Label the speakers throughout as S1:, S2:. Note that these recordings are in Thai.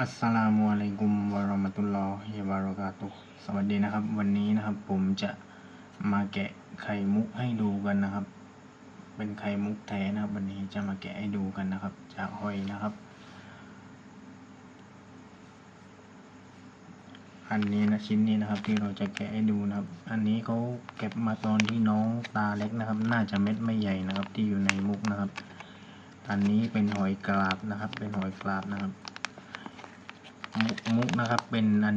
S1: อัสสลามุอะลัยกุมวะราะมะตุลลอฮิวะบะเราะกาตุสวัสดีนะครับ วันนี้นะครับผมจะมาแกะไข่มุกให้ดูกันนะครับ เป็นไข่มุกแท้นะครับ วันนี้จะมาแกะให้ดูกันนะครับ จากหอยนะครับ อันนี้นะชิ้นนี้นะครับ ที่เราจะแกะให้ดูนะครับ อันนี้เขาเก็บมาตอนที่น้องตาเล็กนะครับ น่าจะเม็ดไม่ใหญ่นะครับ ที่อยู่ในมุกนะครับ อันนี้เป็นหอยกราบนะครับ เป็นหอยกราบนะครับ มุกมุกนะครับเป็นอั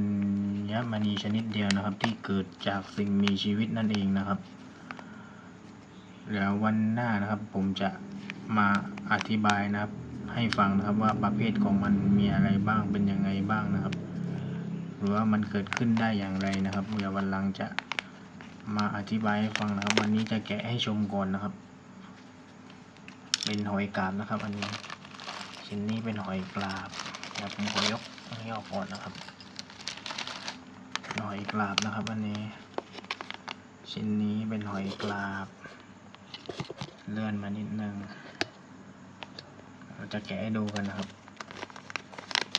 S1: ญมณีชนิดเดียวนะครับ ที่เกิดจากสิ่งมีชีวิตนั่นเองนะครับเดี๋ยววันหน้านะครับ ผมจะมาอธิบายนะครับ ให้ฟังนะครับว่าประเภทของมันมีอะไรบ้างเป็นยังไงบ้างนะครับ หรือว่ามันเกิดขึ้นได้อย่างไรนะครับเดี๋ยววันหลังจะมาอธิบายให้ฟังนะครับ วันนี้จะแกะให้ชมก่อนนะครับ เป็นหอยกาบนะครับ อันนี้ชิ้นนี้เป็นหอยกราบเดี๋ยวผมขอยก อันนี้ออกก่อนนะครับหอยกราบนะครับอันนี้ ชิ้นนี้เป็นหอยกราบ เลื่อนมานิดนึงเราจะแกะให้ดูกันนะครับ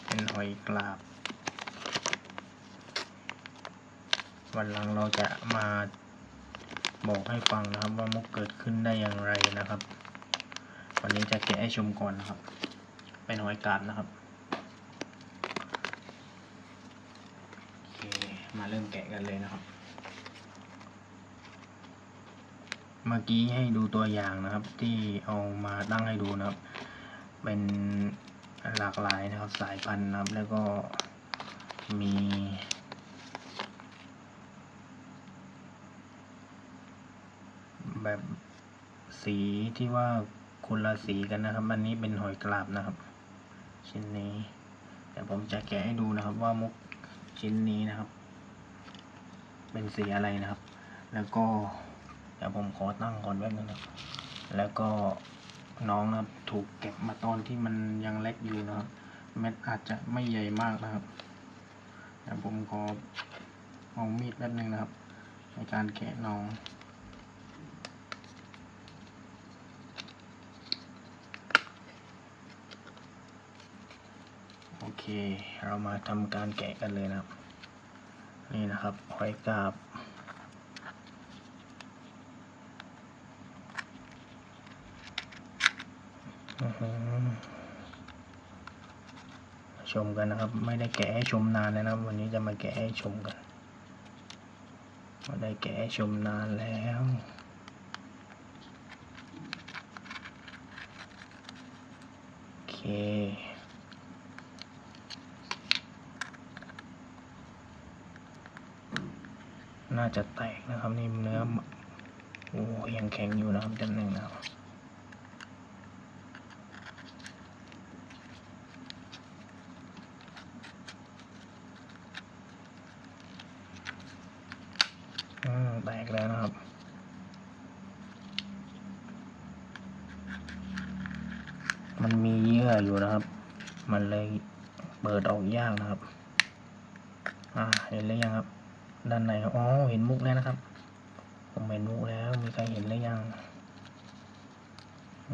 S1: เป็นหอยกราบ วันหลังเราจะมาบอกให้ฟังนะครับว่ามุกเกิดขึ้นได้อย่างไรนะครับ วันนี้จะแกะให้ชมก่อนนะครับ เป็นหอยกราบนะครับ โอเค มาเริ่มแกะกันเลยนะครับ เมื่อกี้ให้ดูตัวอย่างนะครับ ที่เอามาตั้งให้ดูนะครับ เป็นหลากหลายนะครับสายพันธุ์นะครับ แล้วก็มีแบบสีที่ว่าคนละสีกันนะครับ อันนี้เป็นหอยกราบนะครับ ชิ้นนี้เดี๋ยวผมจะแกะให้ดูนะครับว่ามุกชิ้นนี้นะครับ เป็นสีอะไรนะครับ แล้วก็เดี๋ยวผมขอตั้งก่อนแป๊บนึงนะแล้วก็น้องนะครับถูกเก็บมาตอนที่มันยังเล็กอยู่นะครับ เม็ดอาจจะไม่ใหญ่มากนะครับเดี๋ยวผมขอเอามีดแป๊บนึงนะครับ ในการแกะน้องโอเค เรามาทำการแกะกันเลยนะครับ นี่นะครับหอยกาบชมกันนะครับ ไม่ได้แกะให้ชมนานนะครับ วันนี้จะมาแกะให้ชมกันไม่ได้แกะให้ชมนานแล้วโอเค น่าจะแตกนะครับนี่เนื้อโอ้ยังแข็งอยู่นะครับจำหนึ่งนะครับแตกแล้วนะครับมันมีเยื่ออยู่นะครับ มันเลยเปิดออกยากนะครับ อ่า เห็นหรือยังครับ ด้านในอ๋อ เห็นมุกแล้วนะครับ ผมเห็นมุกแล้ว มีใครเห็นหรือยัง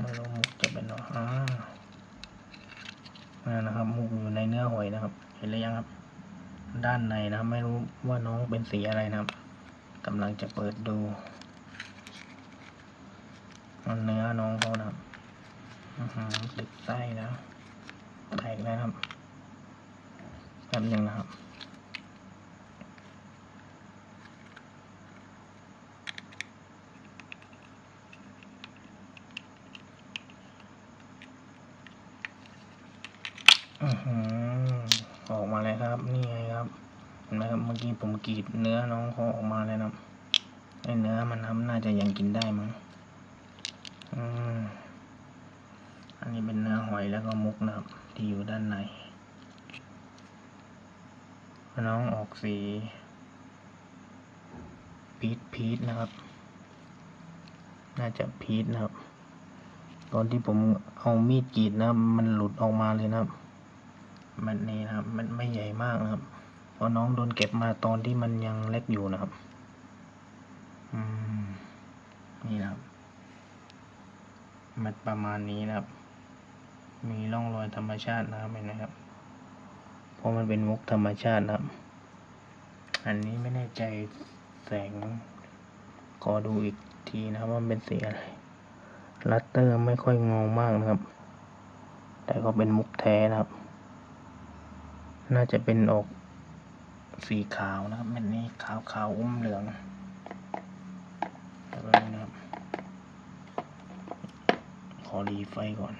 S1: ไม่รู้มุกจะเป็นหรออ่านั่นนะครับ มุกอยู่ในเนื้อหอยนะครับ เห็นหรือยังครับ ด้านในนะครับ ไม่รู้ว่าน้องเป็นสีอะไรนะครับกำลังจะเปิดดูเนื้อน้องเขานะครับอื้อหือติดไส้แล้วแตกแล้วนะครับแป๊บหนึ่งนะครับ ออกมาเลยครับ นี่ไงครับเห็นไหมครับเมื่อกี้ผมกรีดเนื้อน้องเขาออกมาเลยนะไอ้เนื้อมันทำน่าจะยังกินได้มั้งอืมอันนี้เป็นเนื้อหอยแล้วก็มุกนะครับ ที่อยู่ด้านใน น้องออกสี พีชพีชนะครับ น่าจะพีชนะครับ ตอนที่ผมเอามีดกรีดนะมันหลุดออกมาเลยนะครับ มันนี้นะครับ มันไม่ใหญ่มากนะครับ เพราะน้องโดนเก็บมาตอนที่มันยังเล็กอยู่นะครับ อืม นี่นะครับมันประมาณนี้นะครับ มีร่องรอยธรรมชาตินะครับเห็นไหมครับ เพราะมันเป็นมุกธรรมชาตินะครับ อันนี้ไม่แน่ใจแสงขอดูอีกทีนะครับว่ามันเป็นสีอะไรลัตเตอร์ไม่ค่อยงงมากนะครับ แต่ก็เป็นมุกแท้นะครับ น่าจะเป็นออกสีขาวนะครับม็ดนี้ขาวขาวๆอุ้มเหลืองแบบนี้นะครับ ขอรีไฟก่อน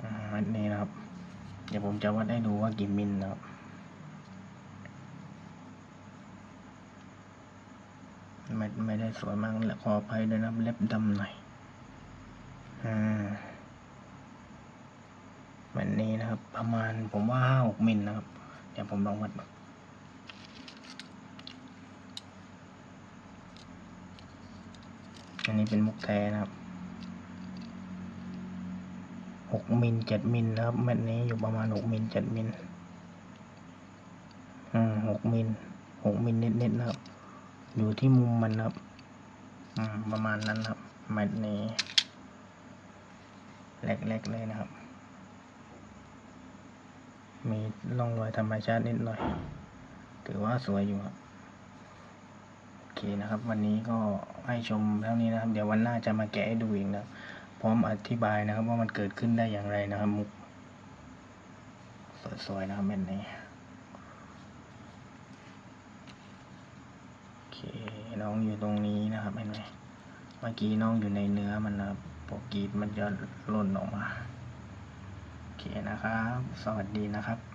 S1: อ่านี้นะครับ เดี๋ยวผมจะวัดให้ดูว่ากี่มิลนะครับไม่ไม่ได้สวยมากและขออภัยด้วยนะเล็บดำหน่อย อ่า แบบนี้นะครับ ประมาณผมว่าห้าหกมิลนะครับ เดี๋ยวผมลองวัดอันนี้เป็นมุกแท้นะครับหกมิลเจ็ดมิลนะครับเม็ดนี้อยู่ประมาณหกมิลเจ็ดมิลอืมหกมิลหกมิลนิดๆนะครับ อยู่ที่มุมมันนะครับ อืมประมาณนั้นครับเม็ดนี้เล็กๆเลยนะครับ มีร่องรอยธรรมชาตินิดหน่อย ถือว่าสวยอยู่ครับโอเคนะครับ วันนี้ก็ให้ชมเท่านี้นะครับ เดี๋ยววันหน้าจะมาแกะให้ดูอีกนะพร้อมอธิบายนะครับว่ามันเกิดขึ้นได้อย่างไรนะครับ มุกสวยๆนะครับเม็ดนี้โอเคน้องอยู่ตรงนี้นะครับเห็นไหมเมื่อกี้น้องอยู่ในเนื้อมันนะครับพอกรีดมันจะหล่นออกมา นะครับ สวัสดีนะครับ